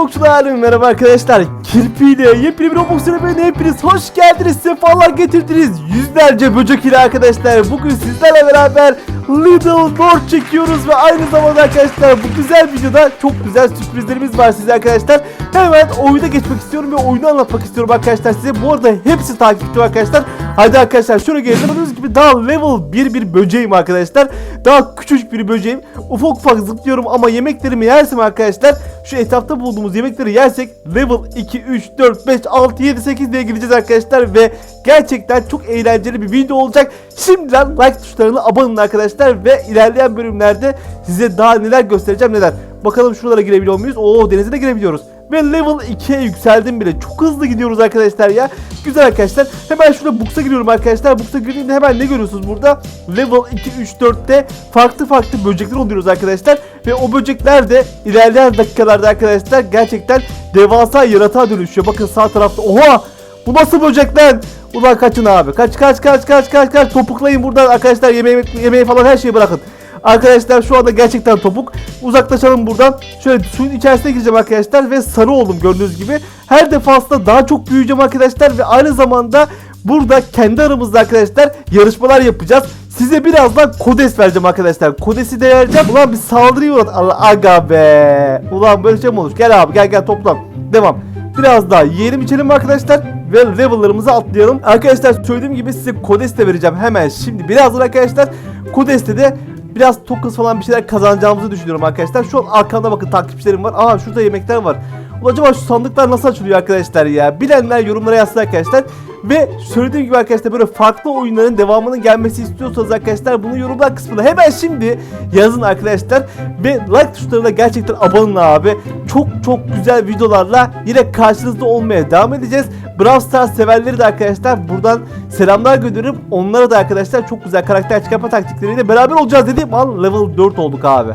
Roblox'lar merhaba arkadaşlar. Kirpi ile yepyeni bir Roblox serüvenine hepiniz hoş geldiniz. Sefalar getirdiniz. Yüzlerce böcek ile arkadaşlar. Bugün sizlerle beraber Little North çekiyoruz ve aynı zamanda arkadaşlar bu güzel videoda çok güzel sürprizlerimiz var size arkadaşlar. Hemen oyuna geçmek istiyorum ve oyunu anlatmak istiyorum arkadaşlar size. Bu arada hepsi takipçi arkadaşlar. Hadi arkadaşlar şöyle gelin. Gördüğünüz gibi daha level 1 bir böceğim arkadaşlar. Daha küçücük bir böceğim. Ufak ufak zıplıyorum ama yemeklerimi yersem arkadaşlar şu etrafta bulduğumuz yemekleri yersek level 2, 3, 4, 5, 6, 7, 8 diye gideceğiz arkadaşlar ve gerçekten çok eğlenceli bir video olacak. Şimdiden like tuşlarına abone arkadaşlar ve ilerleyen bölümlerde size daha neler göstereceğim neler. Bakalım şuralara girebiliyor muyuz? Oo denize de girebiliyoruz. Ve level 2'ye yükseldim bile. Çok hızlı gidiyoruz arkadaşlar ya. Güzel arkadaşlar. Hemen şurada Bux'a giriyorum arkadaşlar. Bux'a girdiğimde hemen ne görüyorsunuz burada? Level 2, 3, 4'te farklı farklı böcekler oluyoruz arkadaşlar. Ve o böcekler de ilerleyen dakikalarda arkadaşlar gerçekten devasa yaratığa dönüşüyor. Bakın sağ tarafta. Oha! Bu nasıl böcek lan? Ulan kaçın abi. Kaç kaç kaç kaç kaç kaç. Topuklayın buradan arkadaşlar. Yemeği, yemeği falan her şeyi bırakın. Arkadaşlar şu anda gerçekten topuk. Uzaklaşalım buradan. Şöyle suyun içerisine gireceğim arkadaşlar ve sarı oldum gördüğünüz gibi. Her defasında daha çok büyüyeceğim arkadaşlar ve aynı zamanda burada kendi aramızda arkadaşlar yarışmalar yapacağız. Size birazdan kodes vereceğim arkadaşlar. Kodesi de vereceğim. Ulan bir saldırı uğrat. Allah aga be. Ulan böyle şey mi olur? Gel abi gel gel toplan. Devam. Biraz daha yiyelim içelim arkadaşlar ve level'larımızı atlayalım. Arkadaşlar söylediğim gibi size kodes de vereceğim hemen şimdi. Birazdan arkadaşlar kodeste de biraz tokens falan bir şeyler kazanacağımızı düşünüyorum arkadaşlar. Şu an arkamda bakın takipçilerim var. Aa şurada yemekler var. Ulan acaba şu sandıklar nasıl açılıyor arkadaşlar ya? Bilenler yorumlara yazsın arkadaşlar. Ve söylediğim gibi arkadaşlar böyle farklı oyunların devamının gelmesi istiyorsanız arkadaşlar bunu yorumlar kısmına hemen şimdi yazın arkadaşlar. Ve like tuşlarına gerçekten abone olun abi. Çok çok güzel videolarla yine karşınızda olmaya devam edeceğiz. Brawl Stars severleri de arkadaşlar buradan selamlar gönderirim. Onlara da arkadaşlar çok güzel karakter çıkarma taktikleriyle beraber olacağız dediğim an level 4 olduk abi.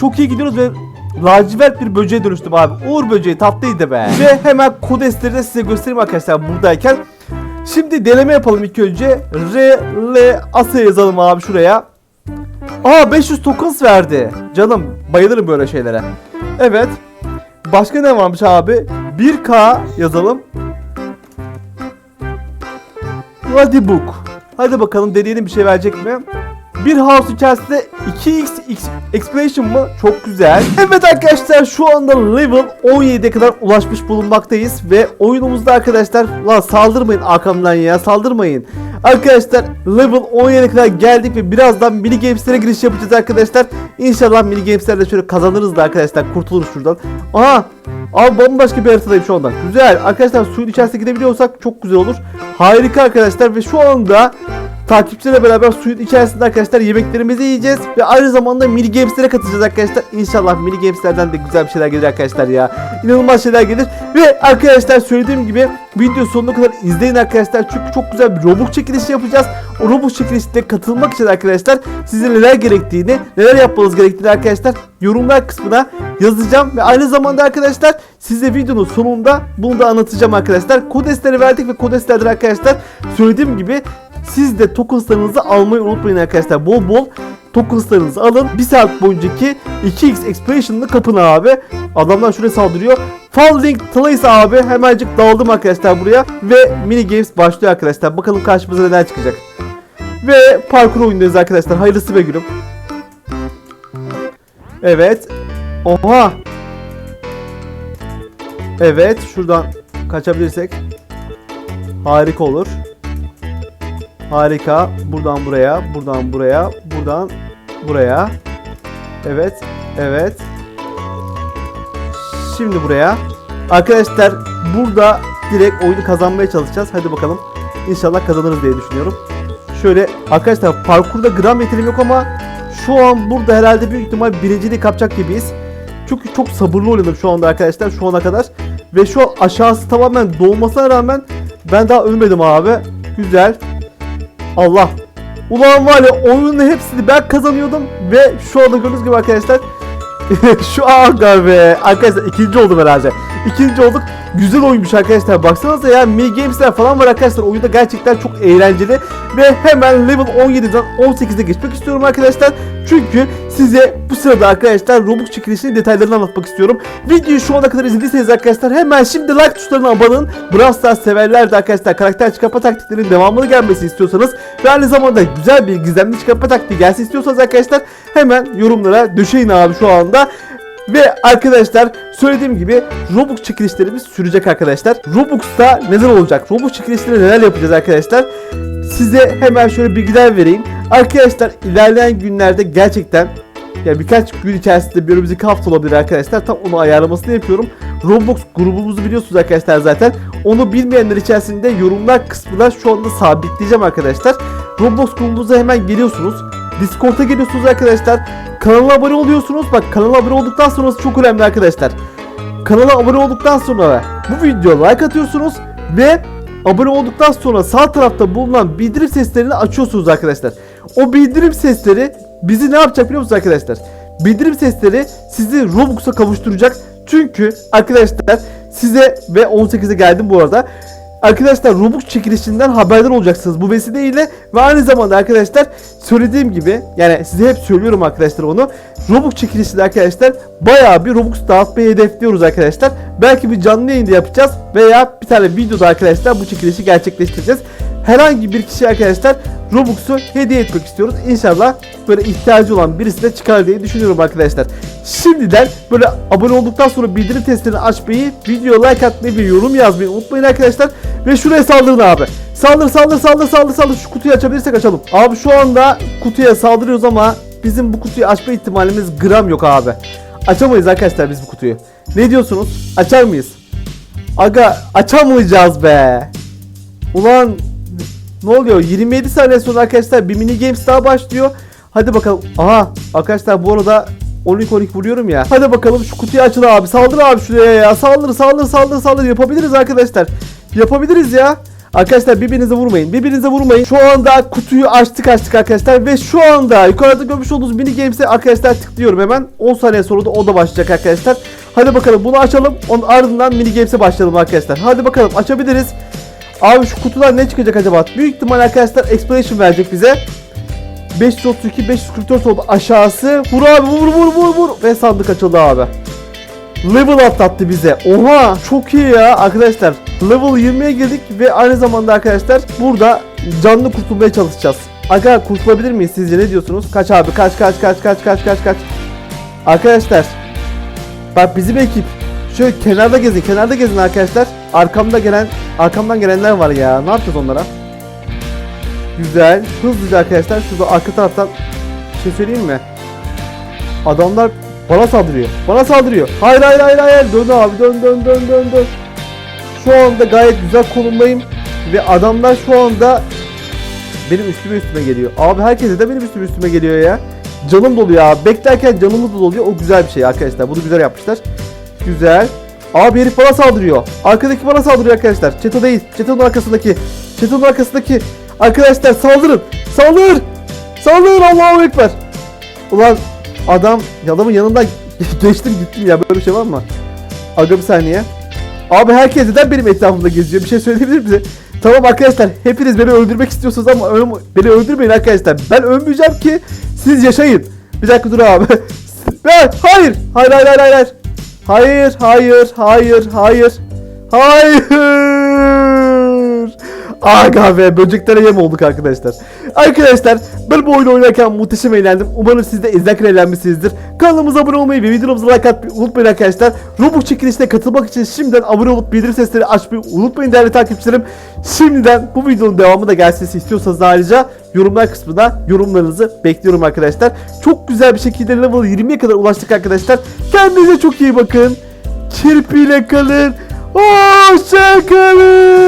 Çok iyi gidiyoruz ve lacivert bir böceğe dönüştüm abi. Uğur böceği tatlıydı be. Ve hemen kodesleri de size göstereyim arkadaşlar buradayken. Şimdi deneme yapalım ilk önce. R, L, Asa yazalım abi şuraya. Aa 500 tokens verdi. Canım bayılırım böyle şeylere. Evet. Başka ne varmış abi? 1K yazalım. Hadi book. Hadi bakalım deneyelim bir şey verecek mi? Bir house içerisinde 2x X- exploration mı? Çok güzel. Evet arkadaşlar şu anda level 17'ye kadar ulaşmış bulunmaktayız ve oyunumuzda arkadaşlar lan saldırmayın arkamdan ya saldırmayın. Arkadaşlar level 17'ye kadar geldik ve birazdan mini games'lere giriş yapacağız arkadaşlar. İnşallah mini games'lerde şöyle kazanırız da arkadaşlar kurtuluruz şuradan. Aha Abi bambaşka bir haritadayım şu anda. Güzel. Arkadaşlar suyun içerisine gidebiliyorsak çok güzel olur. Harika arkadaşlar ve şu anda takipçilerle beraber suyun içerisinde arkadaşlar yemeklerimizi yiyeceğiz ve aynı zamanda mini games'lere katılacağız arkadaşlar. İnşallah mini games'lerden de güzel bir şeyler gelir arkadaşlar ya. İnanılmaz şeyler gelir ve arkadaşlar söylediğim gibi video sonuna kadar izleyin arkadaşlar çünkü çok güzel bir Robux çekilişi yapacağız. O Robux çekilişine katılmak için arkadaşlar size neler gerektiğini, neler yapmanız gerektiğini arkadaşlar yorumlar kısmına yazacağım ve aynı zamanda arkadaşlar size videonun sonunda bunu da anlatacağım arkadaşlar. Kodesleri verdik ve kodeslerden arkadaşlar söylediğim gibi siz de tokenslarınızı almayı unutmayın arkadaşlar. Bol bol tokenslarınızı alın. Bir saat boyuncaki 2x exploration'ını kapın abi. Adamlar şuraya saldırıyor. Falling Place abi. Hemencik daldım arkadaşlar buraya. Ve mini games başlıyor arkadaşlar. Bakalım karşımıza neler çıkacak. Ve parkur oyundayız arkadaşlar. Hayırlısı be gülüm. Evet. Oha. Evet. Şuradan kaçabilirsek. Harika olur. Harika. Buradan buraya, buradan buraya, buradan buraya. Evet, evet. Şimdi buraya. Arkadaşlar burada direkt oyunu kazanmaya çalışacağız. Hadi bakalım. İnşallah kazanırız diye düşünüyorum. Şöyle arkadaşlar parkurda gram yeteneğim yok ama şu an burada herhalde büyük ihtimal birinciliği kapacak gibiyiz. Çünkü çok sabırlı oynadım şu anda arkadaşlar şu ana kadar. Ve şu aşağısı tamamen dolmasına rağmen ben daha ölmedim abi. Güzel. Allah. Ulan var ya oyunun hepsini ben kazanıyordum ve şu anda gördüğünüz gibi arkadaşlar şu aga be arkadaşlar ikinci oldum herhalde. İkinci olduk. Güzel oyunmuş arkadaşlar. Baksanıza ya mini gamesler falan var arkadaşlar. Oyunda gerçekten çok eğlenceli. Ve hemen level 17'den 18'e geçmek istiyorum arkadaşlar. Çünkü size bu sırada arkadaşlar Robux çekilişinin detaylarını anlatmak istiyorum. Videoyu şu ana kadar izlediyseniz arkadaşlar hemen şimdi like tuşlarına abone olun. Brawl Stars severler de arkadaşlar karakter çıkartma taktiklerinin devamını gelmesi istiyorsanız ve aynı zamanda güzel bir gizemli çıkartma taktiği gelsin istiyorsanız arkadaşlar hemen yorumlara döşeyin abi şu anda. Ve arkadaşlar söylediğim gibi Robux çekilişlerimiz sürecek arkadaşlar. Robux'ta neler olacak? Robux çekilişleri neler yapacağız arkadaşlar? Size hemen şöyle bilgiler vereyim. Arkadaşlar ilerleyen günlerde gerçekten ya birkaç gün içerisinde bir hafta olabilir arkadaşlar. Tam onu ayarlamasını yapıyorum. Roblox grubumuzu biliyorsunuz arkadaşlar zaten. Onu bilmeyenler içerisinde yorumlar kısmına şu anda sabitleyeceğim arkadaşlar. Roblox grubumuza hemen geliyorsunuz. Discord'a geliyorsunuz arkadaşlar. Kanala abone oluyorsunuz. Bak kanala abone olduktan sonrası çok önemli arkadaşlar. Kanala abone olduktan sonra bu videoya like atıyorsunuz ve abone olduktan sonra sağ tarafta bulunan bildirim seslerini açıyorsunuz arkadaşlar. O bildirim sesleri bizi ne yapacak biliyor musunuz arkadaşlar? Bildirim sesleri sizi Robux'a kavuşturacak. Çünkü arkadaşlar size ve 18'e geldim bu arada. Arkadaşlar Robux çekilişinden haberdar olacaksınız bu vesileyle ve aynı zamanda arkadaşlar söylediğim gibi yani size hep söylüyorum arkadaşlar onu Robux çekilişinde arkadaşlar bayağı bir Robux dağıtmayı hedefliyoruz arkadaşlar. Belki bir canlı yayında yapacağız veya bir tane videoda arkadaşlar bu çekilişi gerçekleştireceğiz. Herhangi bir kişi arkadaşlar Robux'u hediye etmek istiyoruz. İnşallah böyle ihtiyacı olan birisine çıkar diye düşünüyorum arkadaşlar. Şimdiden böyle abone olduktan sonra bildirim testlerini açmayı, video like atmayı ve yorum yazmayı unutmayın arkadaşlar. Ve şuraya saldırın abi. Saldır saldır saldır saldır saldır şu kutuyu açabilirsek açalım. Abi şu anda kutuya saldırıyoruz ama bizim bu kutuyu açma ihtimalimiz gram yok abi. Açamayız arkadaşlar biz bu kutuyu. Ne diyorsunuz? Açar mıyız? Aga açamayacağız be. Ulan ne oluyor? 27 saniye sonra arkadaşlar bir mini games daha başlıyor. Hadi bakalım. Aha arkadaşlar bu arada 12 12 vuruyorum ya. Hadi bakalım şu kutuyu açın abi. Saldır abi şuraya ya. Saldır saldır saldır saldır. Yapabiliriz arkadaşlar. Yapabiliriz ya. Arkadaşlar birbirinize vurmayın. Birbirinize vurmayın. Şu anda kutuyu açtık açtık arkadaşlar ve şu anda yukarıda görmüş olduğunuz mini games'e arkadaşlar tıklıyorum hemen. 10 saniye sonra da o da başlayacak arkadaşlar. Hadi bakalım bunu açalım. Onun ardından mini games'e başlayalım arkadaşlar. Hadi bakalım açabiliriz. Abi şu kutular ne çıkacak acaba? Büyük ihtimal arkadaşlar explanation verecek bize. 532 544 oldu aşağısı. Vur abi vur vur vur vur ve sandık açıldı abi. Level atlattı bize. Oha çok iyi ya arkadaşlar. Level 20'ye girdik ve aynı zamanda arkadaşlar burada canlı kurtulmaya çalışacağız. Aga kurtulabilir miyiz sizce ne diyorsunuz? Kaç abi kaç kaç kaç kaç kaç kaç kaç. Arkadaşlar bak bizim ekip şöyle kenarda gezin kenarda gezin arkadaşlar. Arkamda gelen arkamdan gelenler var ya ne yapacağız onlara? Güzel. Hızlıca arkadaşlar şurada arka taraftan bir şey söyleyeyim mi? Adamlar bana saldırıyor. Bana saldırıyor. Hayır hayır hayır hayır. Dön abi dön dön dön dön dön. Şu anda gayet güzel konumdayım. Ve adamlar şu anda benim üstüme üstüme geliyor. Abi herkese de benim üstüme üstüme geliyor ya. Canım doluyor ya. Beklerken canımız doluyor. O güzel bir şey arkadaşlar. Bunu güzel yapmışlar. Güzel. Abi herif bana saldırıyor. Arkadaki bana saldırıyor arkadaşlar. Çeto değil. Çeto'nun arkasındaki. Çeto'nun arkasındaki. Arkadaşlar saldırın. Saldır. Saldır Allahu Ekber. Ulan adam adamın yanından geçtim gittim ya böyle bir şey var mı? Aga bir saniye. Abi herkes neden benim etrafımda geziyor? Bir şey söyleyebilir misin? Tamam arkadaşlar hepiniz beni öldürmek istiyorsunuz ama beni öldürmeyin arkadaşlar. Ben ölmeyeceğim ki siz yaşayın. Bir dakika dur abi. Ben hayır. Hayır hayır hayır hayır. Hayır hayır hayır hayır. Hayır. Aga be böceklere yem olduk arkadaşlar. Arkadaşlar ben bu oyunu oynarken muhteşem eğlendim. Umarım siz de izlerken eğlenmişsinizdir. Kanalımıza abone olmayı ve videomuza like atmayı unutmayın arkadaşlar. Robux çekilişine katılmak için şimdiden abone olup bildirim sesleri açmayı unutmayın değerli takipçilerim. Şimdiden bu videonun devamı da gelsin istiyorsanız ayrıca yorumlar kısmına yorumlarınızı bekliyorum arkadaşlar. Çok güzel bir şekilde level 20'ye kadar ulaştık arkadaşlar. Kendinize çok iyi bakın. Kirpiyle kalın. Hoşça kalın.